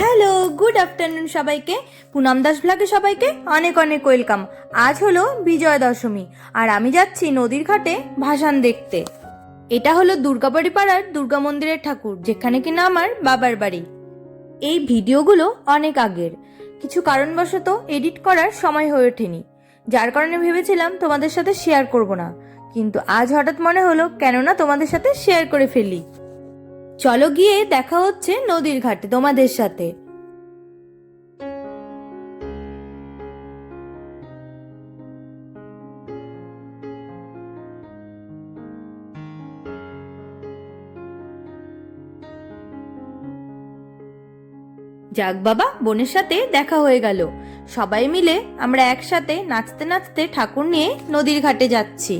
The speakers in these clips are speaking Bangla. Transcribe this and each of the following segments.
হ্যালো গুড আফটারনুন সবাইকে। পুনম দাস ব্লগে সবাইকে অনেক অনেক ওয়েলকাম আজ হলো বিজয়া দশমী, আর আমি যাচ্ছি নদীর ঘাটে ভাসান দেখতে। এটা হলো দুর্গাবাড়ি পাড়ার দুর্গা মন্দিরের ঠাকুর, যেখানে কিনা আমার বাবার বাড়ি। এই ভিডিওগুলো অনেক আগের। কিছু কারণবশত এডিট করার সময় হয়ে ওঠেনি। যার কারণে ভেবেছিলাম তোমাদের সাথে শেয়ার করব না। কিন্তু আজ হঠাৎ মনে হলো, কেননা তোমাদের সাথে শেয়ার করে ফেলি। চলো গিয়ে দেখা হচ্ছে নদীর ঘাটে তোমাদের সাথে। যাক বাবা, বোনের সাথে দেখা হয়ে গেল। সবাই মিলে আমরা একসাথে নাচতে নাচতে ঠাকুর নিয়ে নদীর ঘাটে যাচ্ছি।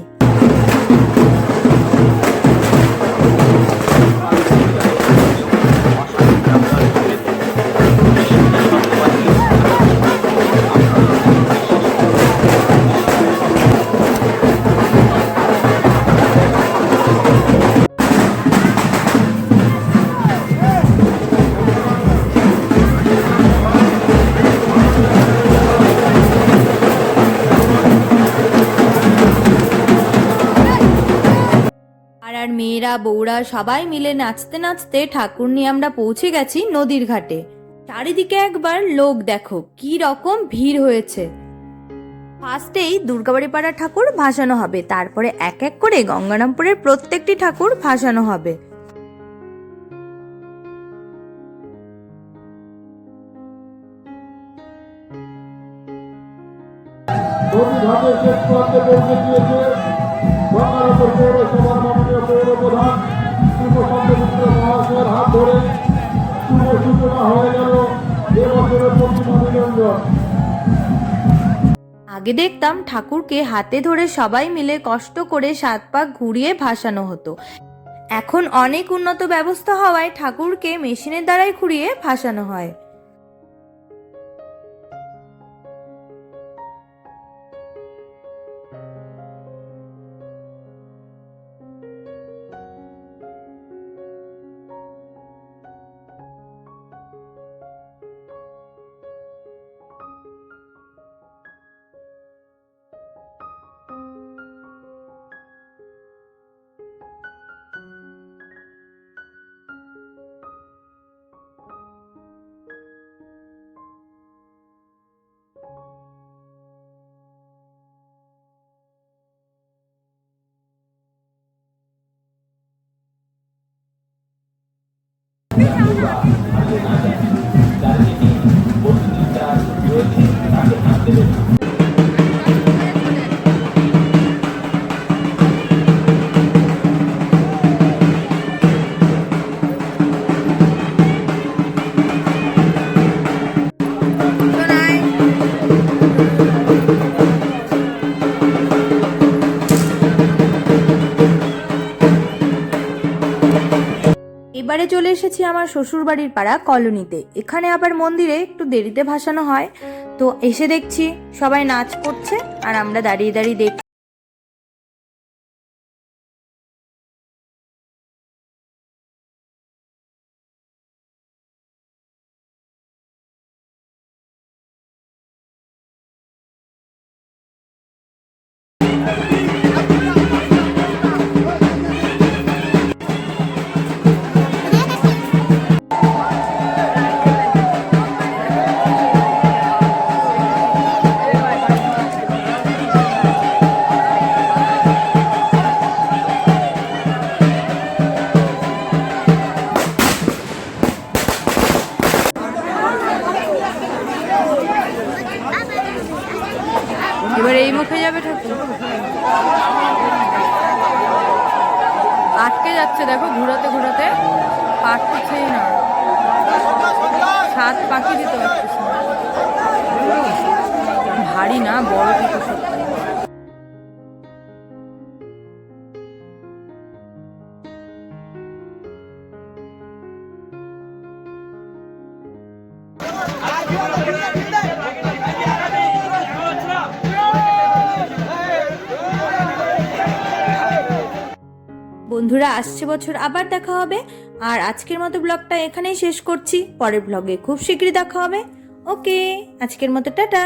মেয়েরা বউরা সবাই মিলে নাচতে নাচতে ঠাকুর নিয়ে আমরা পৌঁছে গেছি নদীর ঘাটে। চারিদিকে একবার লোক দেখো, কি রকম ভিড় হয়েছে। ফার্স্টেই দুর্গাবাড়ি পাড়া ঠাকুর ভাসানো হবে, তারপরে এক এক করে গঙ্গারামপুরের প্রত্যেকটি ঠাকুর ভাসানো হবে। গঙ্গারামপুর পৌরসভার আগে দেখতাম ঠাকুরকে হাতে ধরে সবাই মিলে কষ্ট করে সাত পাক ঘুরিয়ে ভাসানো হতো। এখন অনেক উন্নত ব্যবস্থা হওয়ায় ঠাকুরকে মেশিনের দ্বারাই ঘুরিয়ে ভাসানো হয়। এবারে চলে এসেছি আমার শ্বশুর বাড়ির পাড়া কলোনিতে। এখানে আবার মন্দিরে একটু দেরিতে ভাসানো হয়। তো এসে দেখছি সবাই নাচ করছে আর আমরা দাঁড়িয়ে দাঁড়িয়ে দেখ এবার এই মুখে যাবে ঠাকুর। আটকে যাচ্ছে, দেখো, ঘোরাতে ঘোরাতে। পারতেছেই না। সাত পাখি দিতে পারতেছে না। ভারী না, বড় কিন্তু সত্যি বন্ধুরা, আসছে বছর আবার দেখা হবে। আর আজকের মতো ব্লগটা এখানেই শেষ করছি। পরের ব্লগে খুব শীঘ্রই দেখা হবে। ওকে, আজকের মতো টাটা।